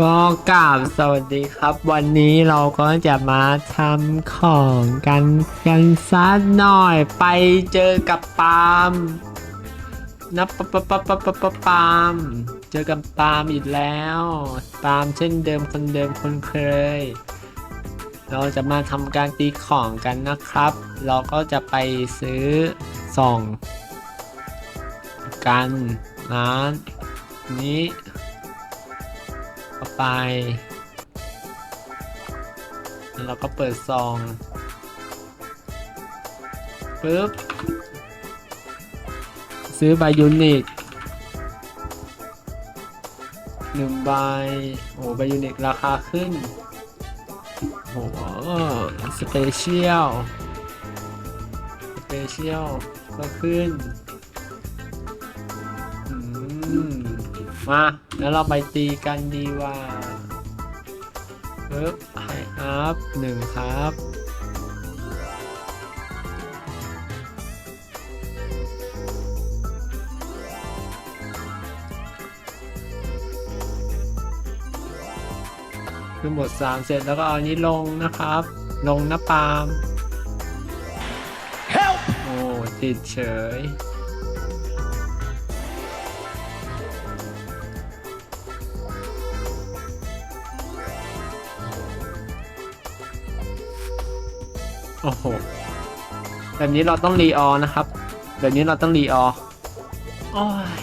ก็กราบสวัสดีครับ วันนี้เราก็จะมาทำของกันกันสักหน่อยไปเจอกับปาล์มนะปะปะปะปะปะปะปาล์มเจอกับปาล์มอีกแล้วปาล์มเช่นเดิมคนเดิมคนเคย เราจะมาทำการตีของกันนะครับ เราก็จะไปซื้อส่อง กันร้านนี้ เข้าไป แล้วเราก็เปิดซองปึ๊บ ซื้อใบยูนิคหนึ่งใบ โอ้ใบยูนิคราคาขึ้น โอ้สเปเชียล สเปเชียล ก็ขึ้น อืม มา แล้วเราไปตีกันดีกว่าปึ๊บไฮอัพหนึ่งครับ คือหมดสามเสร็จแล้วก็เอาอันนี้ลงนะครับ ลงหน้าปาล์ม Help! โอ้ติดเฉย โอ้โห แบบนี้เราต้องรีออนะครับ แบบนี้เราต้องรีออโอ้ย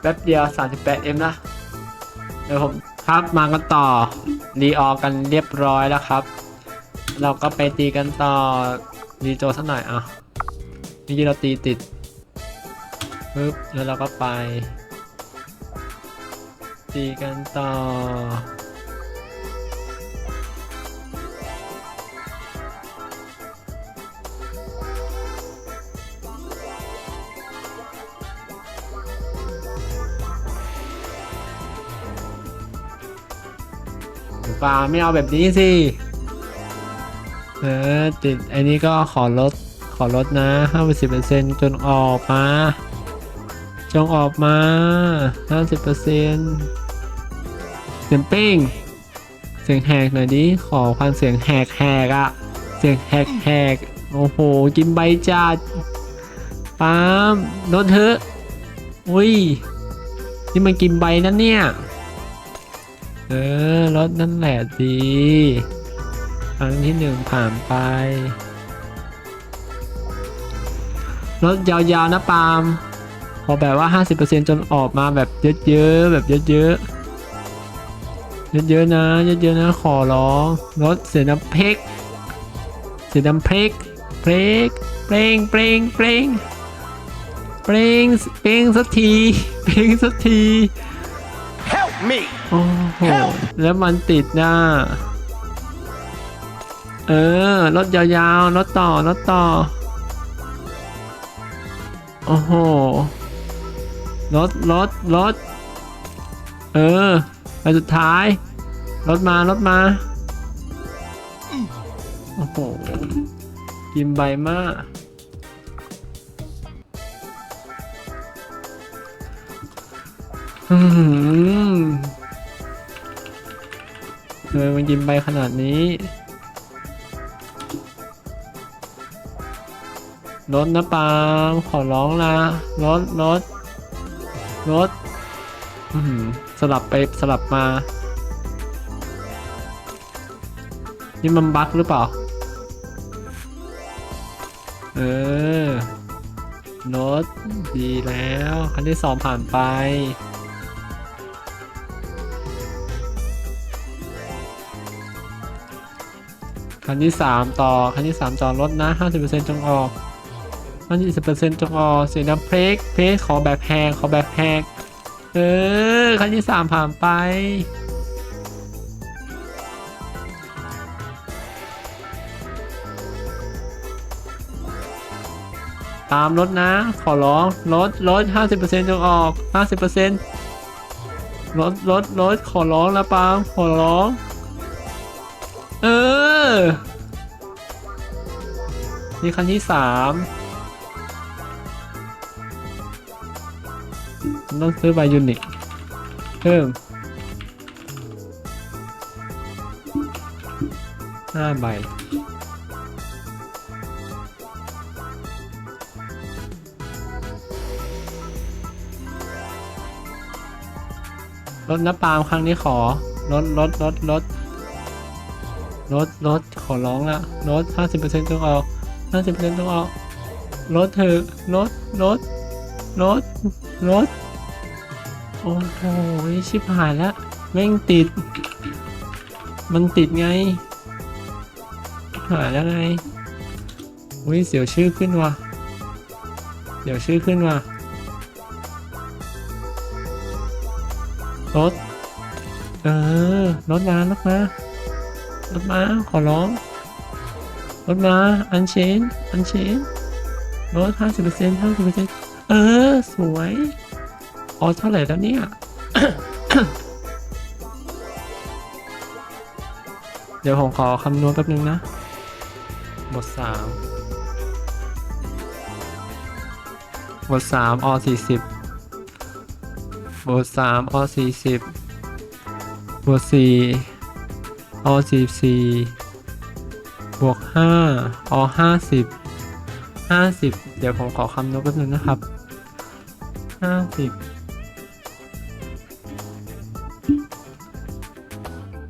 แป๊บเดียว 38M นะ เดี๋ยวผมครับมากันต่อ รีออกันเรียบร้อยแล้วครับ เราก็ไปตีกันต่อ รีโจสักหน่อยอะเมื่เราตีติดปึ๊บแล้วเราก็ไป ตีกันต่อ ปลาไม่เอาแบบนี้สิ เออติดไอ้นี้ก็ขอลดขอลดนะห้าสิบเปอร์เซ็นจนออกมา จงออกมาห้าสิบเปอร์เซ็นเสียงเป้ง เสียงแหกหน่อยดิ ขอความเสียงแหกแหกอะเสียงแหกแหกโอ้โห กินใบจัดปาล์มลดเถอะ อุ้ย นี่มันกินใบนั่นเนี่ย เออรถนั่นแหละดีครั้งที่หนึ่งผ่านไป รถยาวๆนะปาล์มพอแบบว่า 50%จนออกมาแบบเยอะๆแบบเยอะๆเยอะๆนะเยอะๆนะขอร้องรถเสียน้ำเพกเสียน้ำเพกเพลกเปล่งเปล่งเปล่งเปล่งเปล่งสักทีเปล่งสักที me! โอ้โหแล้วมันติดหน้า เออ รถยาวๆ รถต่อ รถต่อ โอ้โห รถ รถ รถ เออไปสุดท้าย รถมา รถมา โอ้โหกินใบมาก เออมันกินไปขนาดนี้รถนะปาล์มขอร้องละรถรถรถสลับไปสลับมา นี่มันบั๊กหรือเปล่า เออรถดีแล้ว คันที่สองผ่านไป คันที่สามต่อ คันที่สามต่อลดนะห้าสิบเปอร์เซ็นต์จงออกห้าสิบเปอร์เซ็นต์จงออกเสียน้ำเพลกเพลกขอแบบแหกขอแบบแหกเออ คันที่สามผ่านไปตามรถนะ ขอร้องลดลดห้าสิบเปอร์เซ็นต์จงออกห้าสิบเปอร์เซ็นต์ลดลดลดขอร้องแล้วปามขอร้อง นี่คันที่สามต้องซื้อบายูนิคเพิ่มห้าใบรถน้ำปาล์มครั้งนี้ขอรถรถรถรถ ลดลดขอร้องละลดห้าสิบเปอร์เซ็นต์ต้องเอาห้าสิบเปอร์เซ็นต์ต้องเอาลดเถอะลดลดลดลดโอ้โหชิบหายล้วแม่งติด มันติดไง หายแล้วไงอุ้ยเสียวชื่อขึ้นว่ะเดี๋ยวชื่อขึ้นว่ะรถเออรถมารถมา รถมาขอร้อง รถมา อันเชน อันเชนรถห้าสิบเปอร์เซ็นต์ห้าสิบเปอร์เซ็นต์เออ สวยอ๋อเท่าไหร่แล้วเนี่ย เดี๋ยวผมขอคำนวณแป๊บนึงนะ บทสามบทสามอสี่สิบบทสามอสี่สิบบทสี่ อสี่สี่บวกห้าอห้าสิบห้าสิบเดี๋ยวผมขอคำนวณแป๊บนึงนะครับห้าสิบ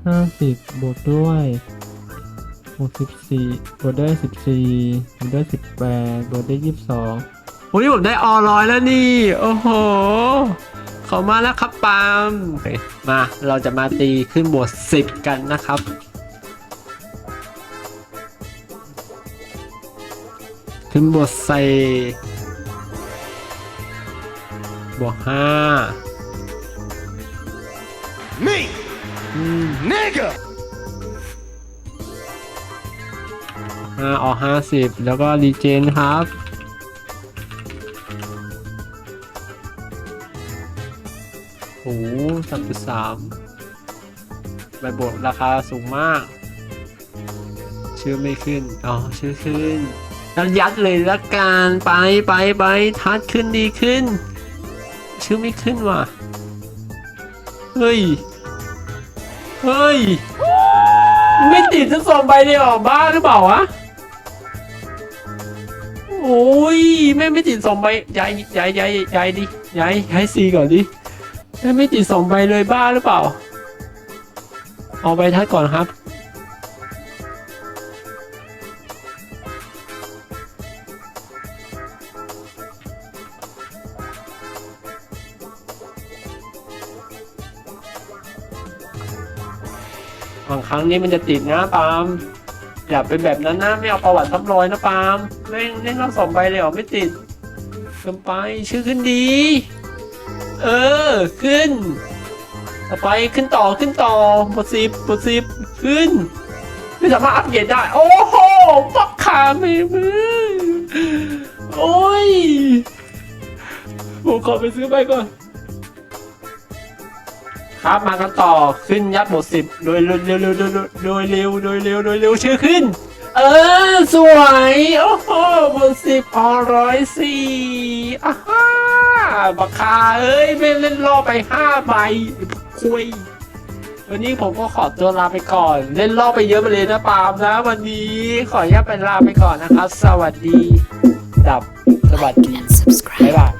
ห้าสิบบวกด้วยบวกสิบสี่บวกด้วยสิบสี่บวกด้วยสิบแปดบวกด้วยยี่สิบสองอุ้ยผมได้ออร้อยแล้วนี่ โอ้โห ขอมาแล้วครับปาล์มโอเคมาเราจะมาตีขึ้นบวกสิบกันนะครับขึ้นบวกใส่บวกห้า Me, อืม nigga. ห้าออกห้าสิบแล้วก็รีเจนครับ 3.3ใบบทราคาสูงมาก ชื่อไม่ขึ้น อ๋อ ชื่อขึ้นแล้ยัดเลยละกันไปไปไปทัดขึ้นดีขึ้น ชื่อไม่ขึ้นว่ะ เฮ้ย เฮ้ย ไม่ติดสักสองใบเดียวบ้าหรือเปล่าวะโอ้ยไม่ไม่ติดสองใบยายยายยายยายดิยายให้ซีก่อนดิ แม่งไม่ติดสองใบเลยบ้าหรือเปล่า เอาใบทัดก่อนครับ บางครั้งนี้มันจะติดนะปาล์มอย่าเป็นแบบนั้นนะไม่เอาประวัติซ้ำรอยนะปาล์มแม่งเล่นเรอบสองใบเลยเหรอไม่ติดเกินไปชื่อขึ้นดี เออ ขึ้นต่อไปขึ้นต่อขึ้นต่อบทสิบบทสิบขึ้น ไม่สามารถอัปเกรดได้ โอ้โหปักขาไม่มือโอ้ยผมขอไปซื้อไปก่อน ครับมากันต่อขึ้นยัดบทสิบโดยเร็วเร็วเร็วโดยเร็วโดยเร็วโดยเร็วชื่อขึ้น เออ สวย โอ้โหบทสิบอร้อยสี่อ้า บักคาเอ้ยไม่เล่นล่อไปห้าใบคุย วันนี้ผมก็ขอตัวลาไปก่อน เล่นล่อไปเยอะไปเลยนะปาล์มนะ วันนี้ขออนุญาตไปลาไปก่อนนะครับ สวัสดี ดับสวัสดี and subscribe. บ๊ายบาย